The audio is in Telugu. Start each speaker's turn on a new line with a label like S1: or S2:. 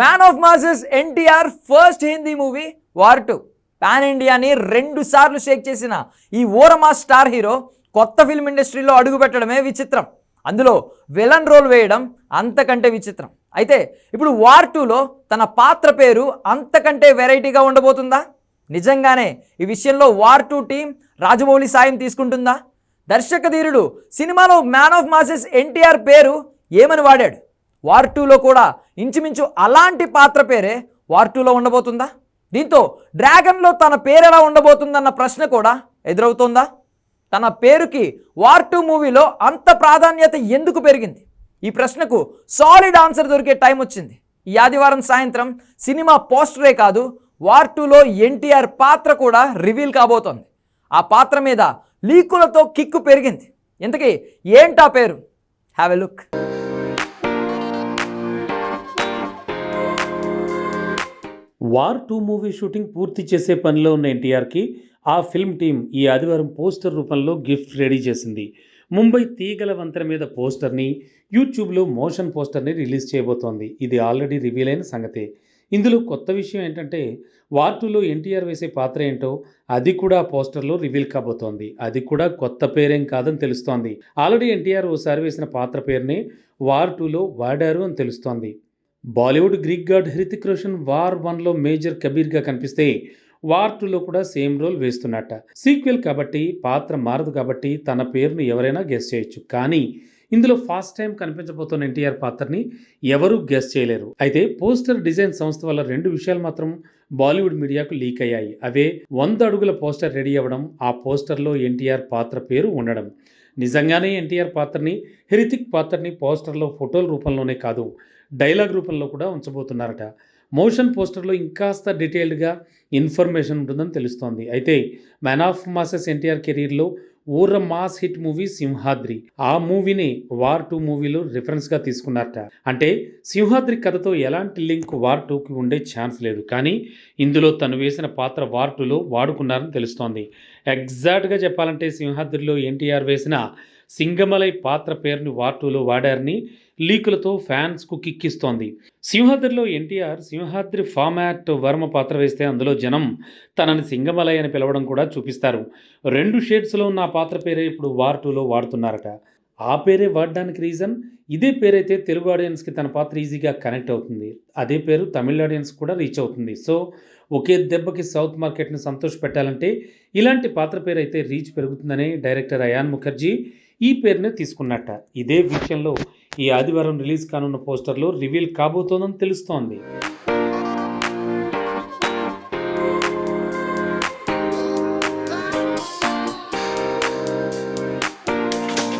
S1: Man of masses NTR first Hindi movie War two pan ఇండియాని రెండు సార్లు షేక్ చేసిన ఈ ఓరమా స్టార్ హీరో కొత్త ఫిల్మ్ ఇండస్ట్రీలో అడుగుపెట్టడమే విచిత్రం. అందులో విలన్ రోల్ వేయడం అంతకంటే విచిత్రం. అయితే ఇప్పుడు వార్ టూలో తన పాత్ర పేరు అంతకంటే వెరైటీగా ఉండబోతుందా? నిజంగానే ఈ విషయంలో వార్ టూ టీం రాజమౌళి సాయం తీసుకుంటుందా? దర్శక ధీరుడు సినిమాలో మ్యాన్ ఆఫ్ మాసెస్ ఎన్టీఆర్ పేరు ఏమని వాడాడు? వార్ టూలో కూడా ఇంచుమించు అలాంటి పాత్ర పేరే వార్ టూలో ఉండబోతుందా? దీంతో డ్రాగన్లో తన పేరెలా ఉండబోతుందన్న ప్రశ్న కూడా ఎదురవుతోందా? తన పేరుకి వార్ టూ మూవీలో అంత ప్రాధాన్యత ఎందుకు పెరిగింది? ఈ ప్రశ్నకు సాలిడ్ ఆన్సర్ దొరికే టైం వచ్చింది. ఈ ఆదివారం సాయంత్రం సినిమా పోస్టరే కాదు వార్ టూలో ఎన్టీఆర్ పాత్ర కూడా రివీల్ కాబోతోంది. ఆ పాత్ర మీద లీకులతో కిక్కు పెరిగింది. ఇంతకీ ఏంటా పేరు? Have a look.
S2: War two movie shooting పూర్తి చేసే పనిలో ఉన్న ఎన్టీఆర్కి ఆ ఫిల్మ్ టీం ఈ ఆదివారం పోస్టర్ రూపంలో గిఫ్ట్ రెడీ చేసింది. ముంబై తీగల వంతెన మీద పోస్టర్ని యూట్యూబ్లో మోషన్ పోస్టర్ని రిలీజ్ చేయబోతోంది. ఇది ఆల్రెడీ రివీల్ అయిన సంగతే. ఇందులో కొత్త విషయం ఏంటంటే వార్ టూలో ఎన్టీఆర్ వేసే పాత్ర ఏంటో అది కూడా పోస్టర్లో రివీల్ కాబోతోంది. అది కూడా కొత్త పేరేం కాదని తెలుస్తోంది. ఆల్రెడీ ఎన్టీఆర్ ఓసారి వేసిన పాత్ర పేరునే వార్ టూలో వాడారు అని తెలుస్తోంది. Bollywood Greek god Hrithik Roshan War వన్లో మేజర్ కబీర్గా కనిపిస్తే వార్ టూలో కూడా సేమ్ రోల్ వేస్తున్నట్ట. సీక్వెల్ కాబట్టి పాత్ర మారదు కాబట్టి తన పేరును ఎవరైనా గెస్ చేయొచ్చు. కానీ ఇందులో ఫస్ట్ టైం కనిపించబోతున్న ఎన్టీఆర్ పాత్రని ఎవరూ గెస్ చేయలేరు. అయితే పోస్టర్ డిజైన్ సంస్థ వల్ల రెండు విషయాలు మాత్రం బాలీవుడ్ మీడియాకు లీక్ అయ్యాయి. అవే వంద అడుగుల పోస్టర్ రెడీ అవ్వడం ఆ పోస్టర్లో ఎన్టీఆర్ పాత్ర పేరు ఉండడం. నిజంగానే ఎన్టీఆర్ పాత్రని హిరితిక్ పాత్రని పోస్టర్లో ఫోటోల రూపంలోనే కాదు డైలాగ్ రూపంలో కూడా ఉంచబోతున్నారట. మోషన్ పోస్టర్లో ఇంకాస్త డీటెయిల్డ్గా ఇన్ఫర్మేషన్ ఉంటుందని తెలుస్తోంది. అయితే మ్యాన్ ఆఫ్ మాసెస్ ఎన్టీఆర్ కెరీర్లో ఊర్ర మాస్ హిట్ మూవీ సింహాద్రి. ఆ మూవీని వార్ టూ మూవీలో రిఫరెన్స్గా తీసుకున్నారట. అంటే సింహాద్రి కథతో ఎలాంటి లింక్ వార్ టూకి ఉండే ఛాన్స్ లేదు. కానీ ఇందులో తను వేసిన పాత్ర వార్ టూలో వాడుకున్నారని తెలుస్తోంది. ఎగ్జాక్ట్గా చెప్పాలంటే సింహాద్రిలో ఎన్టీఆర్ వేసిన సింగమలై పాత్ర పేరుని వార్ టూలో వాడారని లీకులతో ఫ్యాన్స్కు కిక్కిస్తోంది. సింహాద్రిలో ఎన్టీఆర్ సింహాద్రి ఫార్మాట్ వర్మ పాత్ర వేస్తే అందులో జనం తనని సింగమలై అని పిలవడం కూడా చూపిస్తారు. రెండు షేడ్స్లో ఉన్న ఆ పాత్ర పేరే ఇప్పుడు వార్ టూలో వాడుతున్నారట. ఆ పేరే వాడడానికి రీజన్? ఇదే పేరైతే తెలుగు ఆడియన్స్కి తన పాత్ర ఈజీగా కనెక్ట్ అవుతుంది. అదే పేరు తమిళ ఆడియన్స్ కూడా రీచ్ అవుతుంది. సో ఒకే దెబ్బకి సౌత్ మార్కెట్ని సంతోష పెట్టాలంటే ఇలాంటి పాత్ర పేరు అయితే రీచ్ పెరుగుతుందని డైరెక్టర్ అయాన్ ముఖర్జీ ఈ పేరునే తీసుకున్నట్ట. ఇదే విషయంలో ఈ ఆదివారం రిలీజ్ కానున్న పోస్టర్లో రివీల్ కాబోతోందని తెలుస్తోంది.